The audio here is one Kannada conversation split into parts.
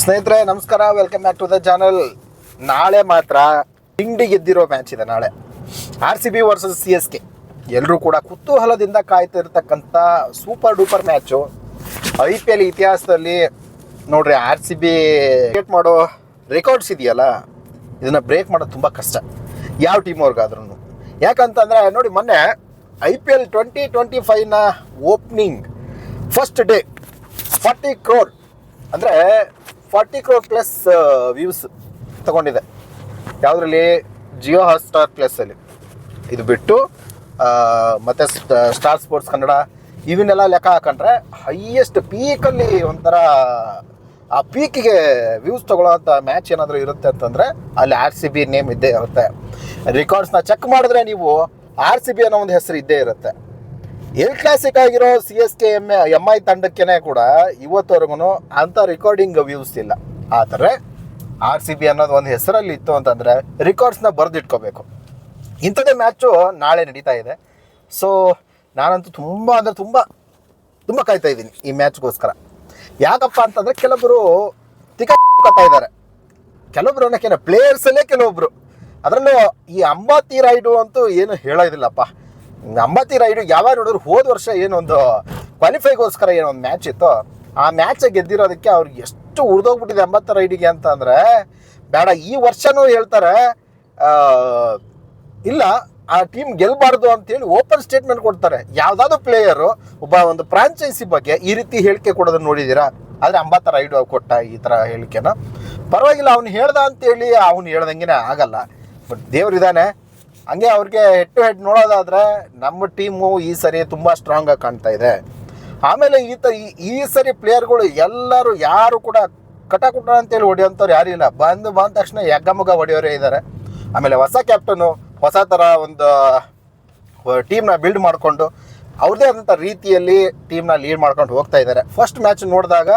ಸ್ನೇಹಿತರೆ, ನಮಸ್ಕಾರ. Welcome back to the channel ನಾಳೆ ಮಾತ್ರ ಇಂಡಿ ಗೆದ್ದಿರೋ ಮ್ಯಾಚ್ ಇದೆ ನಾಳೆ. R C B versus C S K ಎಲ್ಲರೂ ಕೂಡ ಕುತೂಹಲದಿಂದ ಕಾಯ್ತಿರ್ತಕ್ಕಂಥ super duper match I P L ಇತಿಹಾಸದಲ್ಲಿ ನೋಡ್ರಿ ಆರ್ ಸಿ ಬಿ ಕ್ರಿಯೇಟ್ ಮಾಡೋ ರೆಕಾರ್ಡ್ಸ್ ಇದೆಯಲ್ಲ, ಇದನ್ನ ಬ್ರೇಕ್ ಮಾಡೋದು ತುಂಬ ಕಷ್ಟ. ಯಾವ ಟೀಮ್ ಅವ್ರಿಗಾದ್ರೂ ಯಾಕಂತಂದ್ರೆ, ನೋಡಿ, ಮೊನ್ನೆ I P L twenty twenty ಫೈವ್ನ opening first day forty crore ಅಂದರೆ ಫಾರ್ಟಿ ಕ್ರೋರ್ ಪ್ಲಸ್ ವ್ಯೂಸ್ ತಗೊಂಡಿದೆ. ಯಾವುದ್ರಲ್ಲಿ? ಜಿಯೋ ಹಾಟ್ ಸ್ಟಾರ್ ಪ್ಲಸ್ಸಲ್ಲಿ ಇದು ಬಿಟ್ಟು ಮತ್ತೆ ಸ್ಟಾರ್ ಸ್ಪೋರ್ಟ್ಸ್ ಕನ್ನಡ ಇವನ್ನೆಲ್ಲ ಲೆಕ್ಕ ಹಾಕೊಂಡ್ರೆ ಹೈಯೆಸ್ಟ್ ಪೀಕಲ್ಲಿ ಒಂಥರ, ಆ ಪೀಕಿಗೆ ವ್ಯೂಸ್ ತಗೊಳ್ಳೋಂಥ ಮ್ಯಾಚ್ ಏನಾದರೂ ಇರುತ್ತೆ ಅಂತಂದರೆ ಅಲ್ಲಿ ಆರ್ ಸಿ ಬಿ ನೇಮ್ ಇದ್ದೇ ಇರುತ್ತೆ. ರೆಕಾರ್ಡ್ಸ್ನ ಚೆಕ್ ಮಾಡಿದ್ರೆ ನೀವು ಆರ್ ಸಿ ಬಿ ಅನ್ನೋ ಒಂದು ಹೆಸರು ಇದ್ದೇ ಇರುತ್ತೆ. ಎಲ್ ಕ್ಲಾಸಿಕ್ ಆಗಿರೋ C S K M M I ತಂಡಕ್ಕೇನೆ ಕೂಡ ಇವತ್ತವರೆಗೂ ಅಂಥ ರೆಕಾರ್ಡಿಂಗ್ ವ್ಯೂಸ್ ಇಲ್ಲ. ಆದರೆ ಆರ್ ಸಿ ಬಿ ಅನ್ನೋದು ಒಂದು ಹೆಸರಲ್ಲಿ ಇತ್ತು ಅಂತಂದರೆ ರೆಕಾರ್ಡ್ಸ್ನ ಬರೆದಿಟ್ಕೋಬೇಕು. ಇಂಥದ್ದೇ ಮ್ಯಾಚು ನಾಳೆ ನಡೀತಾ ಇದೆ. ಸೊ ನಾನಂತೂ ತುಂಬ ಅಂದರೆ ತುಂಬ ತುಂಬ ಕಾಯ್ತಾ ಇದ್ದೀನಿ ಈ ಮ್ಯಾಚ್ಗೋಸ್ಕರ ಯಾಕಪ್ಪ ಅಂತಂದರೆ ಕೆಲವರು ತಿಕ್ಕ ಇದ್ದಾರೆ. ಕೆಲವೊಬ್ರು ಅನ್ನೋಕ್ಕೇನೆ ಪ್ಲೇಯರ್ಸಲ್ಲೇ ಕೆಲವೊಬ್ರು. ಅದರಲ್ಲೂ ಈ ಅಂಬಾತಿ ರೈಡು ಅಂತೂ ಏನು ಹೇಳೋದಿಲ್ಲಪ್ಪ. ಅಂಬಾತಿ ರೈಡು, ಯಾವಾಗ ನೋಡಿದ್ರು ಹೋದ ವರ್ಷ ಏನೊಂದು ಕ್ವಾಲಿಫೈಗೋಸ್ಕರ ಏನೊಂದು ಮ್ಯಾಚ್ ಇತ್ತು. ಆ ಮ್ಯಾಚ್ ಗೆದ್ದಿರೋದಕ್ಕೆ ಅವ್ರಿಗೆ ಎಷ್ಟು ಉರಿದೋಗ್ಬಿಟ್ಟಿದೆ ಅಂಬತ್ತ ರೈಡಿಗೆ ಅಂತಂದರೆ ಬೇಡ, ಈ ವರ್ಷನೂ ಹೇಳ್ತಾರೆ ಇಲ್ಲ, ಆ ಟೀಮ್ ಗೆಲ್ಲಬಾರ್ದು ಅಂತೇಳಿ ಓಪನ್ ಸ್ಟೇಟ್ಮೆಂಟ್ ಕೊಡ್ತಾರೆ. ಯಾವುದಾದ್ರು ಪ್ಲೇಯರು ಒಬ್ಬ ಒಂದು ಫ್ರಾಂಚೈಸಿ ಬಗ್ಗೆ ಈ ರೀತಿ ಹೇಳಿಕೆ ಕೊಡೋದನ್ನ ನೋಡಿದ್ದೀರಾ? ಆದರೆ ಅಂಬತ್ತ ರೈಡು ಕೊಟ್ಟ ಈ ಥರ ಹೇಳಿಕೆನ. ಪರವಾಗಿಲ್ಲ, ಅವ್ನು ಹೇಳ್ದ ಅಂತೇಳಿ ಅವ್ನು ಹೇಳ್ದಂಗೆನೆ ಆಗಲ್ಲ. ಬಟ್ ದೇವ್ರಿದ್ದಾನೆ. ಹಂಗೆ ಅವ್ರಿಗೆ ಹೆಡ್ ಟು ಹೆಡ್ ನೋಡೋದಾದ್ರೆ ನಮ್ಮ ಟೀಮು ಈ ಸರಿ ತುಂಬ ಸ್ಟ್ರಾಂಗ್ ಆಗಿ ಕಾಣ್ತಾ ಇದೆ. ಆಮೇಲೆ ಈ- ಈ ಸರಿ ಪ್ಲೇಯರ್ಗಳು ಎಲ್ಲರೂ ಯಾರು ಕೂಡ ಕಟಕುಟ ಅಂತೇಳಿ ಹೊಡೆಯೋಂಥವ್ರು ಯಾರು ಇಲ್ಲ. ಬಂದು ಬಂದ ತಕ್ಷಣ ಯಗ್ಗಮಗ ಹೊಡೆಯೋರೇ ಇದ್ದಾರೆ ಆಮೇಲೆ ಹೊಸ ಕ್ಯಾಪ್ಟನು ಹೊಸ ಥರ ಒಂದು ಟೀಮ್ನ ಬಿಲ್ಡ್ ಮಾಡಿಕೊಂಡು ಅವ್ರದ್ದೇ ಆದಂಥ ರೀತಿಯಲ್ಲಿ ಟೀಮ್ನ ಲೀಡ್ ಮಾಡ್ಕೊಂಡು ಹೋಗ್ತಾ ಇದ್ದಾರೆ ಫಸ್ಟ್ ಮ್ಯಾಚ್ ನೋಡಿದಾಗ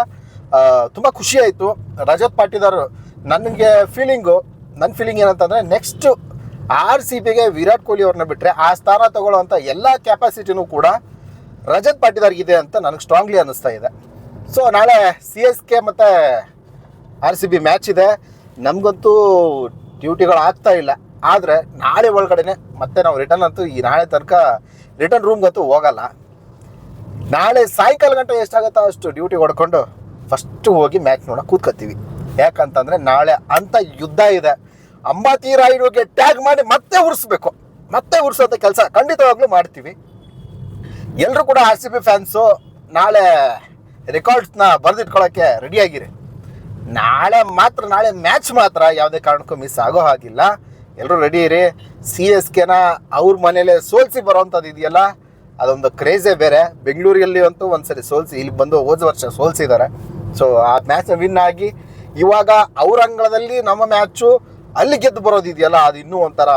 ತುಂಬ ಖುಷಿ ಆಯಿತು. ರಜತ್ ಪಾಟಿದಾರ್ ನನಗೆ ಫೀಲಿಂಗು ನನ್ನ ಫೀಲಿಂಗ್ ಏನಂತಂದರೆ ನೆಕ್ಸ್ಟ್ ಆರ್ ಸಿ ಬಿಗೆ ವಿರಾಟ್ ಕೊಹ್ಲಿ ಅವ್ರನ್ನ ಬಿಟ್ಟರೆ ಆ ಸ್ಥಾನ ತಗೊಳ್ಳೋವಂಥ ಎಲ್ಲ ಕ್ಯಾಪಾಸಿಟಿನೂ ಕೂಡ ರಜತ್ ಪಾಟಿದಾರ್ಗಿದೆ ಅಂತ ನನಗೆ ಸ್ಟ್ರಾಂಗ್ಲಿ ಅನ್ನಿಸ್ತಾ ಇದೆ. ಸೊ ನಾಳೆ ಸಿ ಎಸ್ ಕೆ ಮತ್ತು ಆರ್ ಸಿ ಬಿ ಮ್ಯಾಚ್ ಇದೆ. ನಮಗಂತೂ ಡ್ಯೂಟಿಗಳು ಆಗ್ತಾ ಇಲ್ಲ. ಆದರೆ ನಾಳೆ ಒಳಗಡೆನೆ ಮತ್ತೆ ನಾವು ರಿಟರ್ನ್ ಅಂತೂ ಈ ನಾಳೆ ತನಕ ರಿಟರ್ನ್ ರೂಮ್ಗಂತೂ ಹೋಗಲ್ಲ. ನಾಳೆ ಸಾಯಂಕಾಲ ಗಂಟೆ ಎಷ್ಟಾಗುತ್ತೋ ಅಷ್ಟು ಡ್ಯೂಟಿ ಹೊಡ್ಕೊಂಡು ಫಸ್ಟು ಹೋಗಿ ಮ್ಯಾಚ್ ನೋಡೋಕೆ ಕೂತ್ಕೋತೀವಿ. ಯಾಕಂತಂದರೆ ನಾಳೆ ಅಂಥ ಯುದ್ಧ ಇದೆ. ಅಂಬಾತಿ ರಾಯುಡುಗೆ ಟ್ಯಾಗ್ ಮಾಡಿ ಮತ್ತೆ ಉರ್ಸ್ಬೇಕು. ಮತ್ತೆ ಉರ್ಸೋದ ಕೆಲಸ ಖಂಡಿತವಾಗ್ಲೂ ಮಾಡ್ತೀವಿ. ಎಲ್ಲರೂ ಕೂಡ ಆರ್ ಸಿ ಬಿ ಫ್ಯಾನ್ಸು ನಾಳೆ ರೆಕಾರ್ಡ್ಸ್ನ ಬರೆದಿಟ್ಕೊಳ್ಳೋಕ್ಕೆ ರೆಡಿಯಾಗಿರಿ ನಾಳೆ ಮಾತ್ರ, ನಾಳೆ ಮ್ಯಾಚ್ ಮಾತ್ರ ಯಾವುದೇ ಕಾರಣಕ್ಕೂ ಮಿಸ್ ಆಗೋ ಹಾಗಿಲ್ಲ. ಎಲ್ಲರೂ ರೆಡಿ ಇರಿ. ಸಿ ಎಸ್ ಕೆನ ಅವ್ರ ಮನೇಲೆ ಸೋಲ್ಸಿ ಬರೋವಂಥದ್ದು ಇದೆಯಲ್ಲ, ಅದೊಂದು ಕ್ರೇಜೇ ಬೇರೆ. ಬೆಂಗಳೂರಲ್ಲಿ ಅಂತೂ ಒಂದ್ಸರಿ ಸೋಲ್ಸಿ ಇಲ್ಲಿ ಬಂದು ಹೋದ ವರ್ಷ ಸೋಲ್ಸಿದ್ದಾರೆ ಸೊ ಆ ಮ್ಯಾಚ್ನ ವಿನ್ ಆಗಿ ಇವಾಗ ಅವ್ರ ಅಂಗಳದಲ್ಲಿ ನಮ್ಮ ಮ್ಯಾಚು ಅಲ್ಲಿ ಗೆದ್ದು ಬರೋದು ಇದೆಯಲ್ಲ ಅದು ಇನ್ನೂ ಒಂಥರ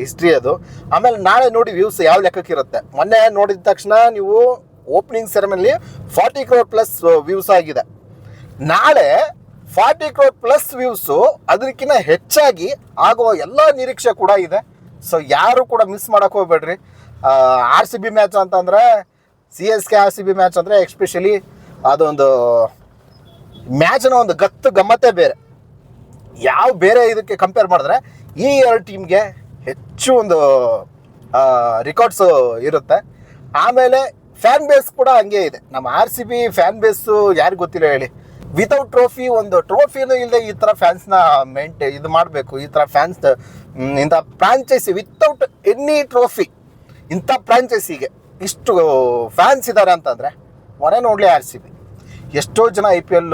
ಹಿಸ್ಟ್ರಿ ಅದು. ಆಮೇಲೆ ನಾಳೆ ನೋಡಿ ವ್ಯೂಸ್ ಯಾವ ಲೆಕ್ಕಕ್ಕಿರುತ್ತೆ ಮೊನ್ನೆ ನೋಡಿದ ತಕ್ಷಣ ನೀವು opening ceremony forty crore plus views ಆಗಿದೆ. ನಾಳೆ ಫಾರ್ಟಿ ಕ್ರೋಡ್ ಪ್ಲಸ್ ವ್ಯೂಸು ಅದಕ್ಕಿಂತ ಹೆಚ್ಚಾಗಿ ಆಗುವ ಎಲ್ಲ ನಿರೀಕ್ಷೆ ಕೂಡ ಇದೆ. ಸೊ ಯಾರು ಕೂಡ ಮಿಸ್ ಮಾಡಕ್ಕೆ ಹೋಗ್ಬೇಡ್ರಿ. ಆರ್ ಸಿ ಬಿ ಮ್ಯಾಚ್ ಅಂತಂದರೆ C S K R C B match ಅಂದರೆ ಎಕ್ಸ್ಪೆಷಲಿ ಅದೊಂದು ಮ್ಯಾಚ್ನ ಒಂದು ಗತ್ತು ಗಮ್ಮತ್ತೇ ಬೇರೆ. ಯಾವ ಬೇರೆ ಇದಕ್ಕೆ ಕಂಪೇರ್ ಮಾಡಿದ್ರೆ ಈ ಎರಡು ಟೀಮ್ಗೆ ಹೆಚ್ಚು ಒಂದು ರೆಕಾರ್ಡ್ಸು ಇರುತ್ತೆ. ಆಮೇಲೆ ಫ್ಯಾನ್ ಬೇಸ್ ಕೂಡ ಹಂಗೆ ಇದೆ. ನಮ್ಮ R C B fan base ಯಾರಿಗೂ ಗೊತ್ತಿಲ್ಲ ಹೇಳಿ. ವಿತೌಟ್ ಟ್ರೋಫಿ ಒಂದು ಟ್ರೋಫಿನೂ ಇಲ್ಲದೆ ಈ ಥರ ಫ್ಯಾನ್ಸ್ನ ಮೇಂಟೆ ಇದು ಮಾಡಬೇಕು. ಈ ಥರ ಫ್ಯಾನ್ಸ್ ಇಂಥ ಫ್ರಾಂಚೈಸಿ ವಿತೌಟ್ ಎನಿ ಟ್ರೋಫಿ ಇಂಥ ಫ್ರಾಂಚೈಸಿಗೆ ಇಷ್ಟು ಫ್ಯಾನ್ಸ್ ಇದ್ದಾರೆ ಅಂತಂದರೆ ಮನೆ ನೋಡಲಿ ಆರ್ ಸಿ ಬಿ ಎಷ್ಟೋ ಜನ ಐ ಪಿ ಎಲ್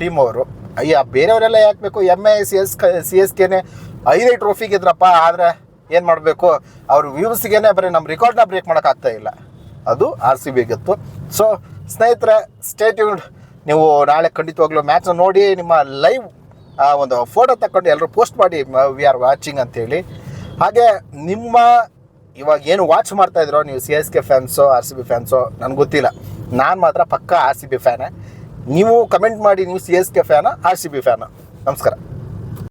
ಟೀಮ್ ಅವರು ಅಯ್ಯ, ಬೇರೆಯವರೆಲ್ಲ ಯಾಕೆ ಬೇಕು? M I C S C S ಕೆನೆ ಐದೇ ಟ್ರೋಫಿ ಗೆದ್ರಪ್ಪ, ಆದರೆ ಏನು ಮಾಡಬೇಕು? ಅವ್ರ ವ್ಯೂಸ್ಗೇನೆ ಬರೀ ನಮ್ಮ ರೆಕಾರ್ಡ್ನ ಬ್ರೇಕ್ ಮಾಡೋಕ್ಕಾಗ್ತಾ ಇಲ್ಲ. ಅದು ಆರ್ ಸಿ ಬಿ ಗೆತ್ತು. ಸೊ ಸ್ನೇಹಿತರೆ ಸ್ಟೇಟ್ಯೂಡ್ ನೀವು ನಾಳೆ ಖಂಡಿತವಾಗ್ಲೂ ಮ್ಯಾಚ್ ನೋಡಿ ನಿಮ್ಮ ಲೈವ್ ಒಂದು ಫೋಟೋ ತಗೊಂಡು ಎಲ್ಲರೂ ಪೋಸ್ಟ್ ಮಾಡಿ ವಿ ಆರ್ ವಾಚಿಂಗ್ ಅಂತೇಳಿ. ಹಾಗೆ ನಿಮ್ಮ ಇವಾಗ ಏನು ವಾಚ್ ಮಾಡ್ತಾ ಇದ್ರೋ, ನೀವು ಸಿ ಎಸ್ ಕೆ ಫ್ಯಾನ್ಸೋ ಆರ್ ಸಿ ಬಿ ಫ್ಯಾನ್ಸೋ ನನಗೆ ಗೊತ್ತಿಲ್ಲ. ನಾನು ಮಾತ್ರ ಪಕ್ಕ ಆರ್ ಸಿ ಬಿ ಫ್ಯಾನೇ ನೀವು ಕಮೆಂಟ್ ಮಾಡಿ ನೀವು ಸಿ ಎಸ್ ಕೆ ಫ್ಯಾನ ಆರ್ ಸಿ ಬಿ ಫ್ಯಾನ ನಮಸ್ಕಾರ.